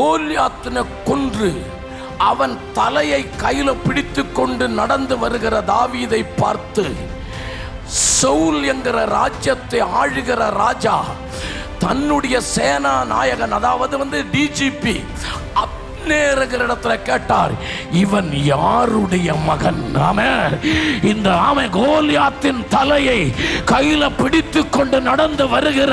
கோலியாத்தின கொன்று அவன் தலையை கையில் பிடித்து கொண்டு நடந்து வருகிற தாவீதை பார்த்து சவுல் என்கிற ராஜ்யத்தை ஆளுகிற ராஜா தன்னுடைய சேனா நாயகன் அதாவது வந்து டிஜிபி அப்னேருங்கிற இடத்துல கேட்டார் இவன் யாருடைய மகன்? ஆம இந்த ஆமை கோலியாத்தின் தலையை கையில பிடித்து கொண்டு நடந்து வருகிற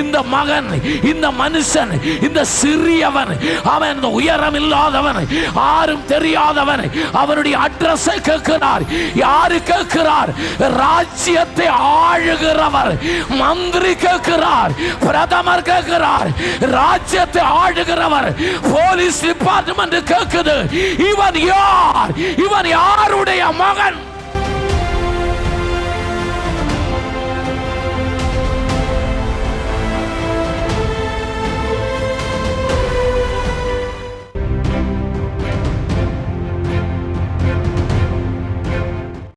இந்த மகன் இந்த மனுஷன் இந்த சிறியவன் அவன் இந்த உயரம் இல்லாதவன் யாரும் தெரியாதவன் அவனுடைய அட்ரஸை கேட்கிறார். யாரு கேட்கிறார்? ராஜ்யத்தை ஆளுகிறவர். மந்திரி கேட்கிறார். பிரதமர் கேட்கிறார். ராஜ்யத்தை ஆளுகிறவர். போலீஸ் டிபார்ட்மெண்ட் கேட்குது. இவன் யார்? இவன் யாருடைய மகன்?